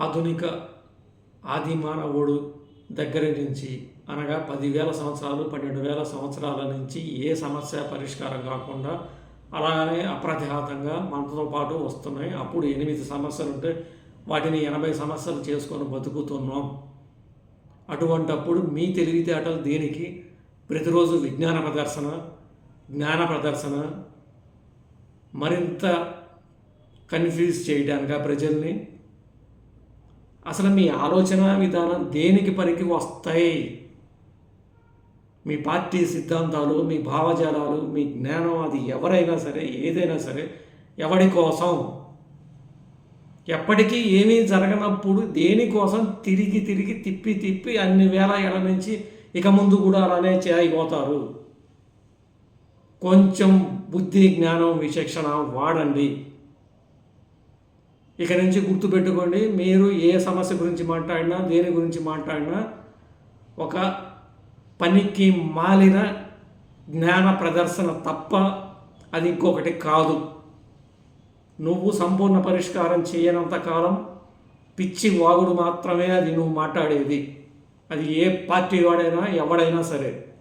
ఆధునిక ఆది మానవుడు దగ్గర నుంచి అనగా పదివేల సంవత్సరాలు పన్నెండు వేల సంవత్సరాల నుంచి ఏ సమస్య పరిష్కారం కాకుండా అలాగనే అప్రతిహాతంగా మనతో పాటు వస్తున్నాయి. అప్పుడు ఎనిమిది సమస్యలు ఉంటే వాటిని ఎనభై సమస్యలు చేసుకొని బతుకుతున్నాం. అటువంటప్పుడు మీ తెలివితేటలు దేనికి? ప్రతిరోజు విజ్ఞాన ప్రదర్శన జ్ఞాన ప్రదర్శన మరింత కన్ఫ్యూజ్ చేయడానిక ప్రజల్ని? అసలు మీ ఆలోచన విధానం దేనికి పనికి వస్తాయి? మీ పార్టీ సిద్ధాంతాలు మీ భావజాలాలు మీ జ్ఞానం అది ఎవరైనా సరే ఏదైనా సరే ఎవడి కోసం? ఎప్పటికీ ఏమీ జరగనప్పుడు దేనికోసం తిరిగి తిరిగి తిప్పి తిప్పి అన్ని వేల ఏళ్ళ నుంచి ఇక ముందు కూడా అలానే చేయబోతారు? కొంచెం బుద్ధి జ్ఞానం విచక్షణ వాడండి. ఇక నుంచి గుర్తుపెట్టుకోండి మీరు ఏ సమస్య గురించి మాట్లాడినా దేని గురించి మాట్లాడినా ఒక పనికి మాలిన జ్ఞాన ప్రదర్శన తప్ప అది ఇంకొకటి కాదు. నువ్వు సంపూర్ణ పరిష్కారం చేయనంత కాలం పిచ్చి వాగుడు మాత్రమే అది నువ్వు మాట్లాడేది. అది ఏ పార్టీ వాడైనా ఎవడైనా సరే.